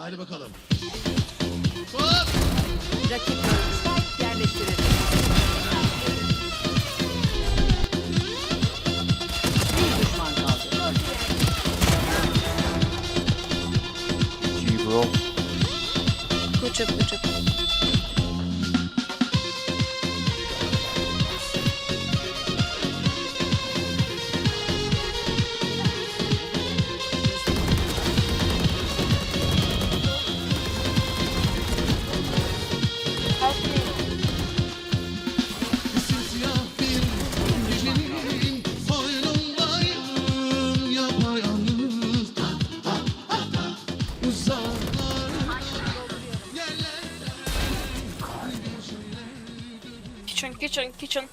Hadi bakalım. Hop! Rakip Spike yerleştirildi. Bir düşman kaldı. G bro. Good job, Kitchen, kitchen.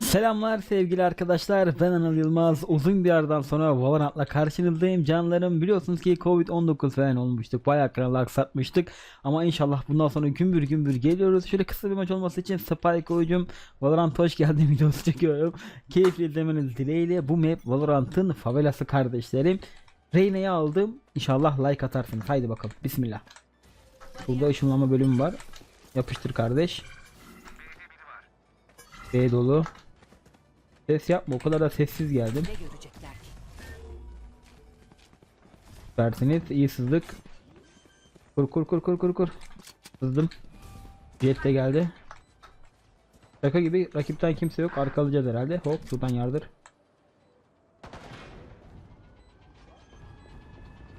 Selamlar sevgili arkadaşlar. Ben Anıl Yılmaz. Uzun bir aradan sonra Valorant'la karşınızdayım. Canlarım biliyorsunuz ki Covid-19 falan olmuştuk. Bayağı kanalı aksatmıştık. Ama inşallah bundan sonra gümbür gümbür geliyoruz. Şöyle kısa bir maç olması için Spike oyuncum Valorant hoş geldin videosu çekiyorum. Keyifli izlemeniz dileğiyle bu map Valorant'ın favelası kardeşlerim Reyna'yı aldım. İnşallah like atarsınız. Haydi bakalım. Bismillah. Burada ışınlama bölümü var. Yapıştır kardeş B dolu Ses yapma o kadar da sessiz geldim. Versiniz iyi sızdık. Kur kur kur kur kur kur. Sızdım. Jet de geldi. Şaka gibi rakipten kimse yok. Arkalayacağız herhalde. Hop şuradan yardır.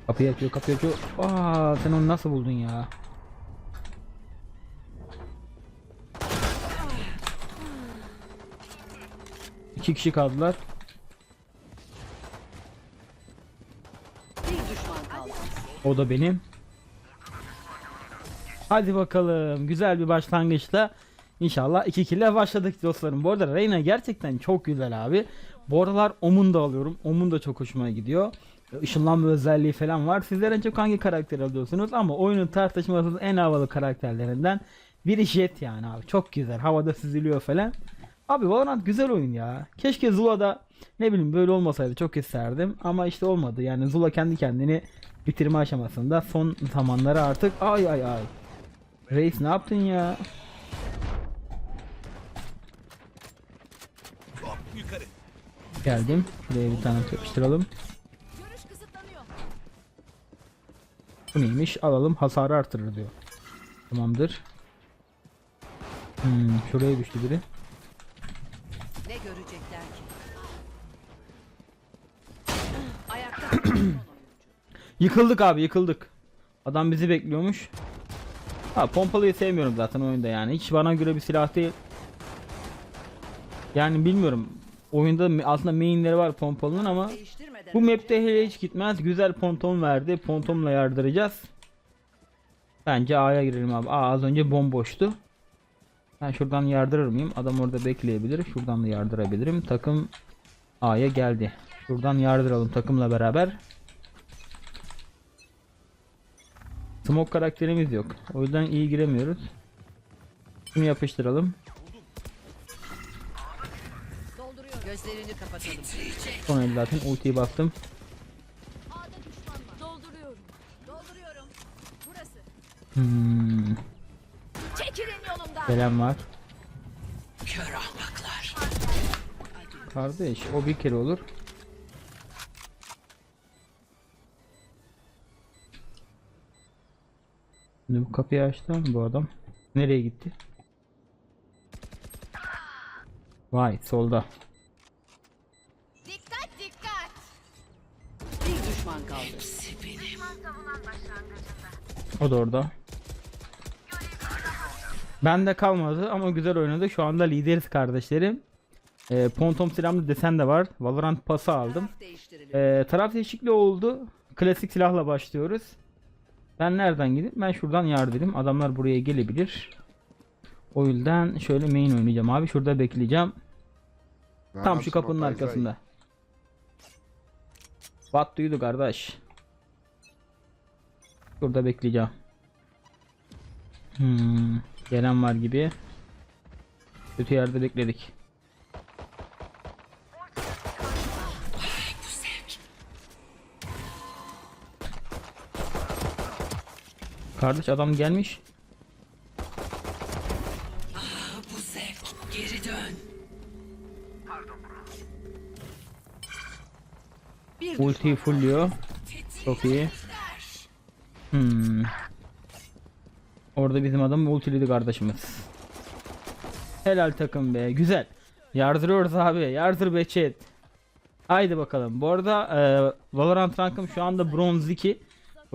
Kapıyı açıyor kapıyı açıyor. Aa sen onu nasıl buldun ya? İki kişi kaldılar. Bir düşman kaldı. O da benim. Hadi bakalım. Güzel bir başlangıçla inşallah 2 kille başladık dostlarım. Bu arada Reyna gerçekten çok güzel abi. Bu aralar Omun da alıyorum. Omun da çok hoşuma gidiyor. Işınlanma özelliği falan var. Sizler en çok hangi karakteri alıyorsunuz? Ama oyunun tartışmasız en havalı karakterlerinden biri Jet yani abi. Çok güzel. Havada süzülüyor falan. Abi Valorant güzel oyun ya. Keşke Zula'da ne bileyim böyle olmasaydı çok isterdim. Ama işte olmadı. Yani Zula kendi kendini bitirme aşamasında son zamanları artık ay ay ay. Reis ne yaptın ya? Geldim. Şuraya bir tane yapıştıralım. Bu neymiş? Alalım hasarı artırır diyor. Tamamdır. Hmm, şuraya düştü biri. Ne görecekler ki? Ayakta kalan son oyuncu. Yıkıldık abi yıkıldık. Adam bizi bekliyormuş. Ha pompalıyı sevmiyorum zaten oyunda yani. Hiç bana göre bir silah değil. Yani bilmiyorum. Oyunda aslında mainleri var pompalının ama bu map'te hele hiç gitmez. Güzel ponton verdi. Pontomla yardıracağız. Bence A'ya girelim abi. A az önce bomboştu. Ben şuradan yardırır mıyım? Adam orada bekleyebilir. Şuradan da yardırabilirim. Takım A'ya geldi. Şuradan yardıralım takımla beraber. Smoke karakterimiz yok. O yüzden iyi giremiyoruz. Şunu yapıştıralım. dolduruyor. Gözlerini kapatalım. Son el zaten ultiyi bastım. Dolduruyorum. Dolduruyorum. Burası. Hmm, Çekilin yolumdan. gelen var. Kör ahmaklar. Kardeş o bir kere olur. Şimdi bu kapıyı açtı mı bu adam? Nereye gitti? Vay solda. Dikkat dikkat. Bir düşman kaldı. O da orada. Bende kalmadı ama güzel oynadı. Şu anda lideriz kardeşlerim. Ee, Pontom silahlı desen de var. Valorant pası aldım. Taraf. Ee, taraf değişikliği oldu. Klasik silahla başlıyoruz. Ben nereden gideyim? Ben şuradan yardırayım. Adamlar buraya gelebilir. O yüzden şöyle main oynayacağım abi. Şurada bekleyeceğim. Tam şu kapının arkasında. What duydu kardeş? Şurada bekleyeceğim. Hmm, gelen var gibi. Kötü yerde bekledik. Kardeş adam gelmiş. Bu zevk. Geri dön. Ultiyi fullüyor. Çok iyi. Hmm. Orada bizim adam ultiledi kardeşimiz. Helal takım be. Güzel. Yardırıyoruz abi. Yardır be chat. Haydi bakalım. Bu arada e, Valorant rankım şu anda bronz 2.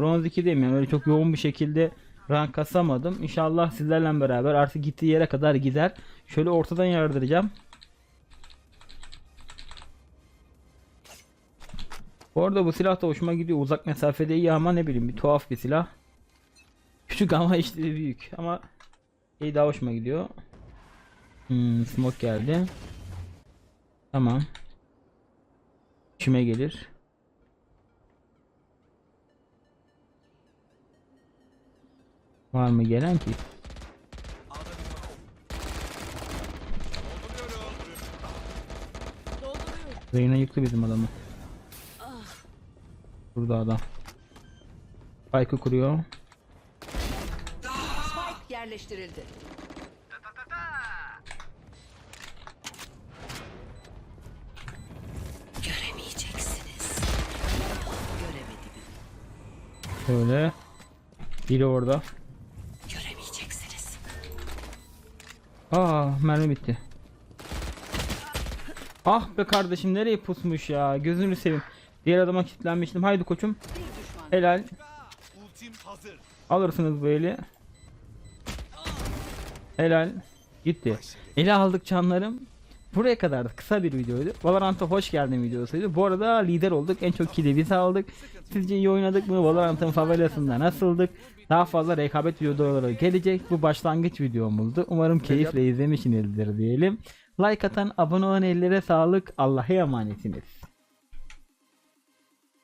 Bronz 2'deyim yani öyle çok yoğun bir şekilde rank kasamadım. İnşallah sizlerle beraber artık gittiği yere kadar gider. Şöyle ortadan yardıracağım. Bu arada bu silah da hoşuma gidiyor. Uzak mesafede iyi ama ne bileyim bir tuhaf bir silah. Küçük ama işte büyük ama iyi daha hoşuma gidiyor. Hmm, smoke geldi. Tamam. İşime gelir. Var mı gelen ki? Reyna yıktı bizim adamı. Burada adam. Spike'ı kuruyor. Spike yerleştirildi. Göremeyeceksiniz. Göremedim. Şöyle. Biri orada. Aa mermi bitti. Ah be kardeşim nereye pusmuş ya gözünü seveyim. Diğer adama kilitlenmiştim. Haydi koçum. Helal. Alırsınız bu eli. Helal. Gitti. Ele aldık canlarım. Buraya kadar da kısa bir videoydu. Valorant'a hoş geldin videosuydu. Bu arada lider olduk. En çok kill'i biz aldık. Sizce iyi oynadık mı? Valorant'ın favelasında nasıldık? Daha fazla rekabet videoları gelecek. Bu başlangıç videomuzdu. Umarım keyifle izlemişsinizdir diyelim. Like atan, abone olan ellere sağlık. Allah'a emanetsiniz.